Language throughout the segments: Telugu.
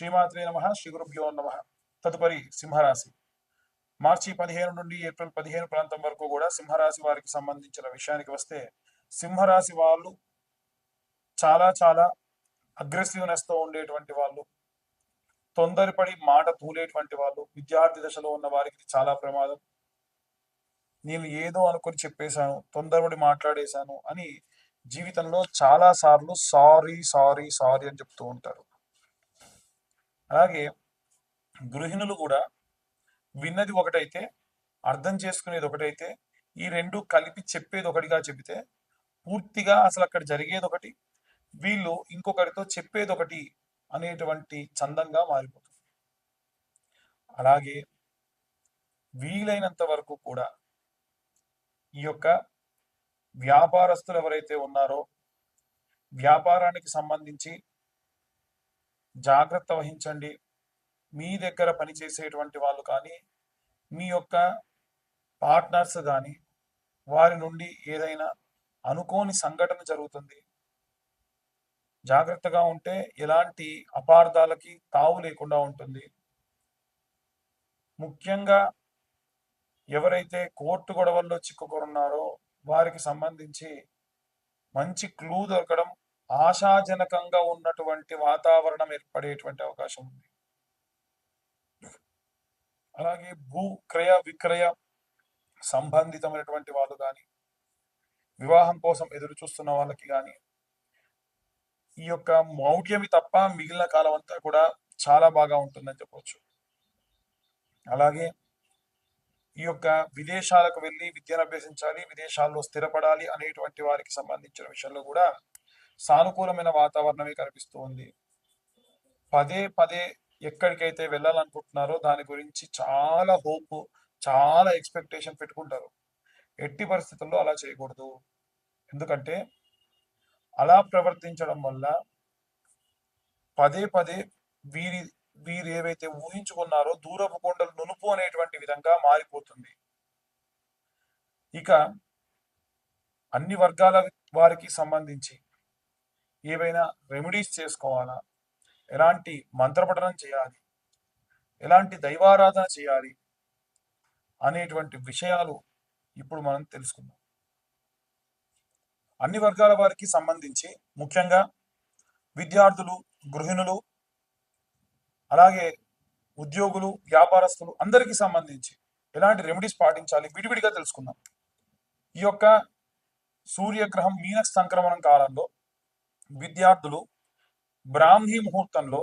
శ్రీమాత్రే నమ శ్రీ గురుభ్యో నమ. తదుపరి సింహరాశి. మార్చి పదిహేను నుండి ఏప్రిల్ పదిహేను ప్రాంతం వరకు కూడా సింహరాశి వారికి సంబంధించిన విషయానికి వస్తే సింహరాశి వాళ్ళు చాలా చాలా అగ్రెసివ్నెస్తో ఉండేటువంటి వాళ్ళు తొందరపడి మాట తూలేటువంటి వాళ్ళు విద్యార్థి దశలో ఉన్న వారికి ఇది చాలా ప్రమాదం. నేను ఏదో అనుకొని చెప్పేశాను తొందరపడి మాట్లాడేశాను అని జీవితంలో చాలా సార్లు సారీ సారీ సారీ అని చెప్తూ ఉంటారు. అలాగే గృహిణులు కూడా విన్నది ఒకటైతే అర్థం చేసుకునేది ఒకటైతే ఈ రెండు కలిపి చెప్పేది ఒకటిగా చెబితే పూర్తిగా అసలు అక్కడ జరిగేది ఒకటి వీళ్ళు ఇంకొకరితో చెప్పేది ఒకటి అనేటువంటి చందంగా మారిపోతుంది. అలాగే వీలైనంత వరకు కూడా ఈ యొక్క వ్యాపారస్తులు ఎవరైతే ఉన్నారో వ్యాపారానికి సంబంధించి జాగ్రత్త వహించండి. మీ దగ్గర పనిచేసేటువంటి వాళ్ళు కానీ మీ యొక్క పార్ట్నర్స్ కానీ వారి నుండి ఏదైనా అనుకోని సంఘటన జరుగుతుంది. జాగ్రత్తగా ఉంటే ఎలాంటి అపార్థాలకి తావు లేకుండా ఉంటుంది. ముఖ్యంగా ఎవరైతే కోర్టు గొడవల్లో చిక్కుకున్నారో వారికి సంబంధించి మంచి క్లూ దొరకడం ఆశాజనకంగా ఉన్నటువంటి వాతావరణం ఏర్పడేటువంటి అవకాశం ఉంది. అలాగే భూ క్రయ విక్రయ సంబంధితమైనటువంటి వాళ్ళు కానీ వివాహం కోసం ఎదురు చూస్తున్న వాళ్ళకి కానీ ఈ యొక్క మౌఢ్యమి తప్ప మిగిలిన కాలం అంతా కూడా చాలా బాగా ఉంటుందని చెప్పవచ్చు అలాగే ఈ యొక్క విదేశాలకు వెళ్ళి విద్యను అభ్యసించాలి విదేశాల్లో స్థిరపడాలి అనేటువంటి వారికి సంబంధించిన విషయంలో కూడా సానుకూలమైన వాతావరణమే కనిపిస్తూ ఉంది పదే పదే ఎక్కడికైతే వెళ్ళాలనుకుంటున్నారో దాని గురించి చాలా హోప్ చాలా ఎక్స్పెక్టేషన్ పెట్టుకుంటారు. ఎట్టి పరిస్థితుల్లో అలా చేయకూడదు. ఎందుకంటే అలా ప్రవర్తించడం వల్ల పదే పదే వీరి వీరు ఏవైతే ఊహించుకున్నారో దూరపు కొండలు నునుపు అనేటువంటి విధంగా మారిపోతుంది. ఇక అన్ని వర్గాల వారికి సంబంధించి ఏవైనా రెమెడీస్ చేసుకోవాలా? ఎలాంటి మంత్రపఠనం చేయాలి? ఎలాంటి దైవారాధన చేయాలి? అనేటువంటి విషయాలు ఇప్పుడు మనం తెలుసుకుందాం. అన్ని వర్గాల వారికి సంబంధించి ముఖ్యంగా విద్యార్థులు గృహిణులు అలాగే ఉద్యోగులు వ్యాపారస్తులు అందరికీ సంబంధించి ఎలాంటి రెమెడీస్ పాటించాలి విడివిడిగా తెలుసుకుందాం. ఈ యొక్క సూర్యగ్రహం మీన సంక్రమణం కాలంలో విద్యార్థులు బ్రాహ్మీ ముహూర్తంలో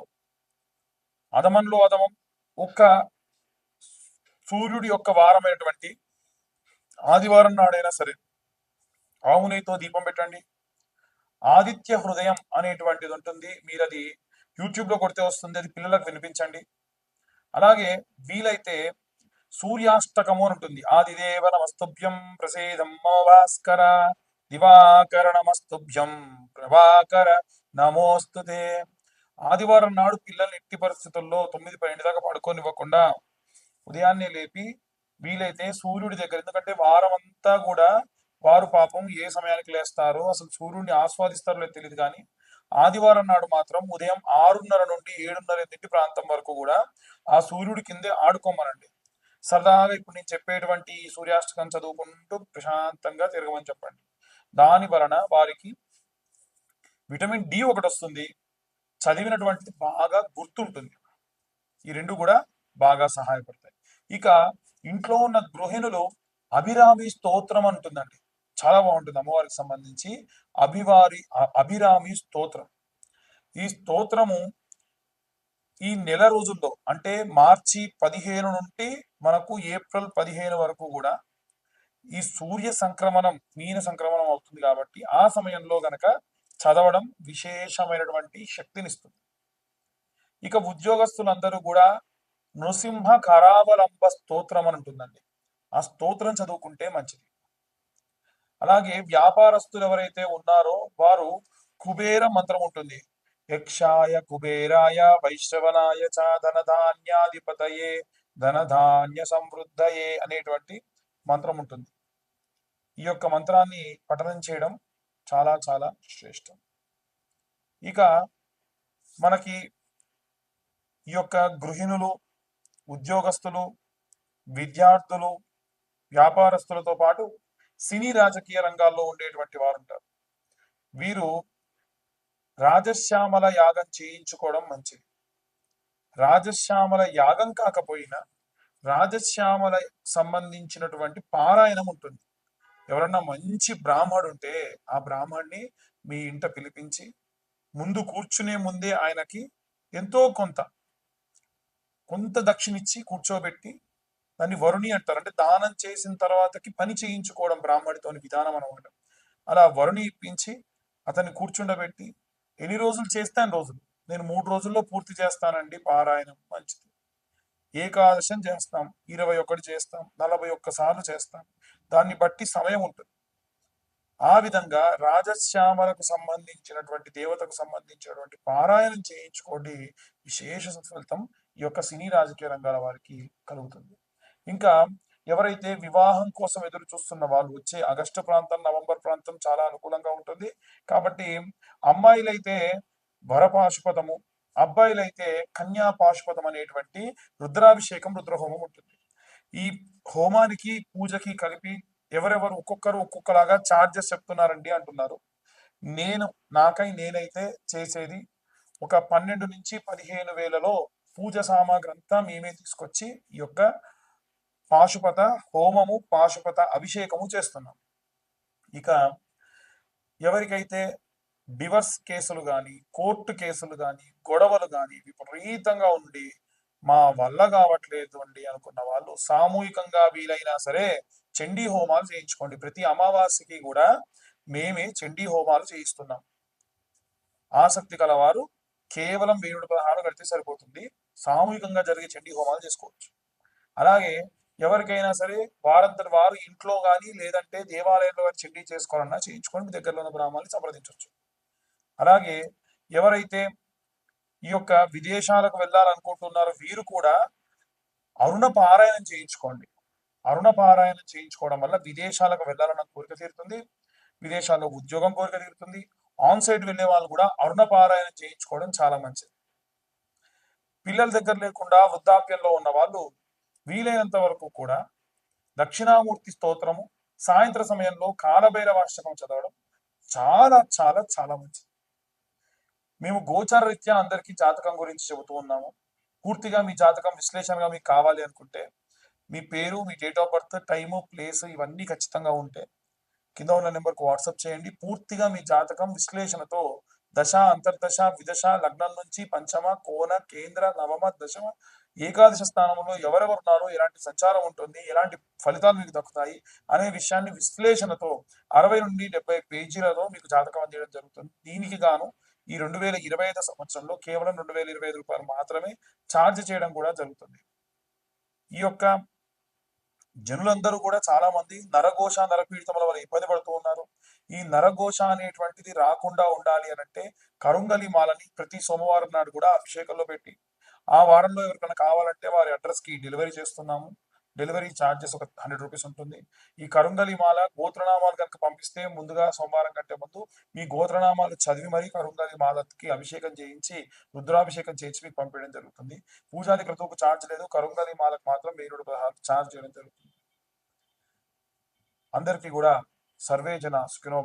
అదమంలో అదమం ఒక్క సూర్యుడి యొక్క వారమైనటువంటి ఆదివారం నాడైనా సరే ఆవునేతో దీపం పెట్టండి. ఆదిత్య హృదయం అనేటువంటిది ఉంటుంది. మీరు అది యూట్యూబ్లో కొడితే వస్తుంది. అది పిల్లలకు వినిపించండి. అలాగే వీలైతే సూర్యాష్టకము అని ఉంటుంది. ఆదిదేవ నమస్తభ్యం ప్రసేదం మమ భాస్కర. దివాకర నమస్తుభ్యం ప్రభాకర నమోస్తుతే ఆదివారం నాడు పిల్లల్ని ఎట్టి పరిస్థితుల్లో తొమ్మిది పన్నెండు దాకా పడుకోనివ్వకుండా ఉదయాన్నే లేపి వీలైతే సూర్యుడి దగ్గర ఎందుకంటే వారం అంతా కూడా వారు పాపం ఏ సమయానికి లేస్తారో అసలు సూర్యుడిని ఆస్వాదిస్తారో లేదో తెలియదు కానీ ఆదివారం నాడు మాత్రం ఉదయం ఆరున్నర నుండి ఏడున్నర ఎనిమిది ప్రాంతం వరకు కూడా ఆ సూర్యుడి కిందే ఆడుకోమనండి. సరదాగా ఇప్పుడు నేను చెప్పేటువంటి సూర్యాష్టకం చదువుకుంటూ ప్రశాంతంగా తిరగమని చెప్పండి. దాని వలన వారికి విటమిన్ డి ఒకటి వస్తుంది. చదివినటువంటిది బాగా గుర్తుంటుంది. ఈ రెండు కూడా బాగా సహాయపడతాయి. ఇక ఇంట్లో ఉన్న గృహిణులు అభిరామి స్తోత్రం అంటుందండి. చాలా బాగుంటుంది అమ్మవారికి సంబంధించి. అభివారి అభిరామి స్తోత్రం. ఈ స్తోత్రము ఈ నెల రోజుల్లో అంటే మార్చి పదిహేను నుండి మనకు ఏప్రిల్ పదిహేను వరకు కూడా ఈ సూర్య సంక్రమణం మీన సంక్రమణం అవుతుంది కాబట్టి ఆ సమయంలో గనక చదవడం విశేషమైనటువంటి శక్తినిస్తుంది. ఇక ఉద్యోగస్తులందరూ కూడా నృసింహ కరావలంబ స్తోత్రం అని ఉంటుందండి. ఆ స్తోత్రం చదువుకుంటే మంచిది. అలాగే వ్యాపారస్తులు ఎవరైతే ఉన్నారో వారు కుబేర మంత్రం ఉంటుంది. యక్షాయ కుబేరాయ వైశ్రవనాయ చ ధనధాన్యాధిపతయే ధనధాన్య సమృద్ధయే అనేటువంటి మంత్రం ఉంటుంది. ఈ యొక్క మంత్రాన్ని పఠనం చేయడం చాలా చాలా శ్రేష్టం. ఇక మనకి ఈ యొక్క గృహిణులు ఉద్యోగస్తులు విద్యార్థులు వ్యాపారస్తులతో పాటు సినీ రాజకీయ రంగాల్లో ఉండేటువంటి వారు ఉంటారు. వీరు రాజశ్యామల యాగం చేయించుకోవడం మంచిది. రాజశ్యామల యాగం కాకపోయినా రాజశ్యామల సంబంధించినటువంటి పారాయణం ఉంటుంది. ఎవరన్నా మంచి బ్రాహ్మడు ఉంటే ఆ బ్రాహ్మణ్ణి మీ ఇంట పిలిపించి ముందు కూర్చునే ముందే ఆయనకి ఎంతో కొంత కొంత దక్షిణిచ్చి కూర్చోబెట్టి దాన్ని వరుణి అంటారు. అంటే దానం చేసిన తర్వాతకి పని చేయించుకోవడం బ్రాహ్మడితోని విధానం అనమాట అలా వరుణి ఇప్పించి అతన్ని కూర్చుండబెట్టి ఎన్ని రోజులు చేస్తాను రోజులు? నేను మూడు రోజుల్లో పూర్తి చేస్తానండి పారాయణం మంచిది. ఏకాదశం చేస్తాం ఇరవై ఒకటి చేస్తాం నలభై ఒక్క సార్లు చేస్తాం. దాన్ని బట్టి సమయం ఉంటుంది. ఆ విధంగా రాజశ్యామలకు సంబంధించినటువంటి దేవతకు సంబంధించినటువంటి పారాయణం చేయించుకోండి విశేష సత్ఫలితం ఈ యొక్క సినీ రాజకీయ రంగాల వారికి కలుగుతుంది. ఇంకా ఎవరైతే వివాహం కోసం ఎదురు చూస్తున్న వాళ్ళు వచ్చే ఆగస్టు ప్రాంతం నవంబర్ ప్రాంతం చాలా అనుకూలంగా ఉంటుంది. కాబట్టి అమ్మాయిలైతే వరపాశుపతము అబ్బాయిలైతే కన్యా పాశుపతం అనేటువంటి రుద్రాభిషేకం రుద్రహోమం ఉంటుంది. ఈ హోమానికి పూజకి కలిపి ఎవరెవరు ఒక్కొక్కరు ఒక్కొక్కలాగా ఛార్జెస్ చెప్తున్నారండి అంటున్నారు. నేను నాకై నేనైతే చేసేది ఒక పన్నెండు నుంచి పదిహేను వేలలో పూజ సామాగ్రి అంతా మేమే తీసుకొచ్చి ఈ యొక్క పాశుపత హోమము పాశుపత అభిషేకము చేస్తున్నాం. ఇక ఎవరికైతే డివర్స్ కేసులు కానీ కోర్టు కేసులు కానీ గొడవలు కానీ విపరీతంగా ఉండి మా వల్ల కావట్లేదు అండి అనుకున్న వాళ్ళు సామూహికంగా వీలైనా సరే చండీ హోమాలు చేయించుకోండి. ప్రతి అమావాస్యకి కూడా మేమే చండీ హోమాలు చేయిస్తున్నాం. ఆసక్తి గలవారు కేవలం వేరుడు పదహారు కడితే సరిపోతుంది. సామూహికంగా జరిగే చండీ హోమాలు చేసుకోవచ్చు. అలాగే ఎవరికైనా సరే వారంతటి వారు ఇంట్లో కానీ లేదంటే దేవాలయంలో వారు చండీ చేసుకోవాలన్నా చేయించుకొని మీ దగ్గరలో ఉన్న బ్రాహ్మణులు సంప్రదించవచ్చు అలాగే ఎవరైతే ఈ యొక్క విదేశాలకు వెళ్ళాలనుకుంటున్నారు వీరు కూడా అరుణ పారాయణం చేయించుకోండి. అరుణ పారాయణం చేయించుకోవడం వల్ల విదేశాలకు వెళ్ళాలన్న కోరిక తీరుతుంది. విదేశాల్లో ఉద్యోగం కోరిక తీరుతుంది. ఆన్ సైట్ వెళ్ళే వాళ్ళు కూడా అరుణ పారాయణం చేయించుకోవడం చాలా మంచిది. పిల్లల దగ్గర లేకుండా వృద్ధాప్యంలో ఉన్న వాళ్ళు వీలైనంత వరకు కూడా దక్షిణామూర్తి స్తోత్రము సాయంత్ర సమయంలో కాలభైరవాష్టకం చదవడం చాలా చాలా చాలా మంచిది. మేము గోచార రీత్యా అందరికీ జాతకం గురించి చెబుతూ ఉన్నాము. పూర్తిగా మీ జాతకం విశ్లేషణగా మీకు కావాలి అనుకుంటే మీ పేరు మీ date of birth time place ఇవన్నీ ఖచ్చితంగా ఉంటే కింద ఉన్న నెంబర్కు వాట్సాప్ చేయండి. పూర్తిగా మీ జాతకం విశ్లేషణతో దశ అంతర్దశ విదశ లగ్నం నుంచి పంచమ కోన కేంద్ర నవమ దశమ ఏకాదశ స్థానంలో ఎవరెవరు ఉన్నారో ఎలాంటి సంచారం ఉంటుంది ఎలాంటి ఫలితాలు మీకు దక్కుతాయి అనే విషయాన్ని విశ్లేషణతో అరవై నుండి డెబ్బై పేజీలలో మీకు జాతకం అందించడం జరుగుతుంది. దీనికి గాను ఈ రెండు వేల ఇరవై ఐదు సంవత్సరంలో కేవలం రెండు వేల ఇరవై ఐదు రూపాయలు మాత్రమే ఛార్జ్ చేయడం కూడా జరుగుతుంది. ఈ యొక్క జనులందరూ కూడా చాలా మంది నరఘోష నరపీడితముల వల్ల ఇబ్బంది పడుతూ ఉన్నారు. ఈ నరఘోష అనేటువంటిది రాకుండా ఉండాలి అని అంటే కరుంగలి మాలని ప్రతి సోమవారం నాడు కూడా అభిషేకంలో పెట్టి ఆ వారంలో ఎవరికైనా కావాలంటే వారి అడ్రస్కి డెలివరీ చేస్తున్నాము. డెలివరీ ఛార్జెస్ ఒక హండ్రెడ్ రూపీస్ ఉంటుంది. ఈ కరుంగలి మాల గోత్రనామాలు కనుక పంపిస్తే ముందుగా సోమవారం కంటే ముందు మీ గోత్రనామాలు చదివి మరీ కరుంగలి మాలకి అభిషేకం చేయించి రుద్రాభిషేకం చేయించి మీకు పంపించడం జరుగుతుంది. పూజాది క్రతువుకు ఛార్జ్ లేదు. కరుంగలి మాలకు మాత్రం వెయ్యి పదహారు ఛార్జ్ చేయడం జరుగుతుంది. అందరికీ కూడా సర్వే జన సుఖినో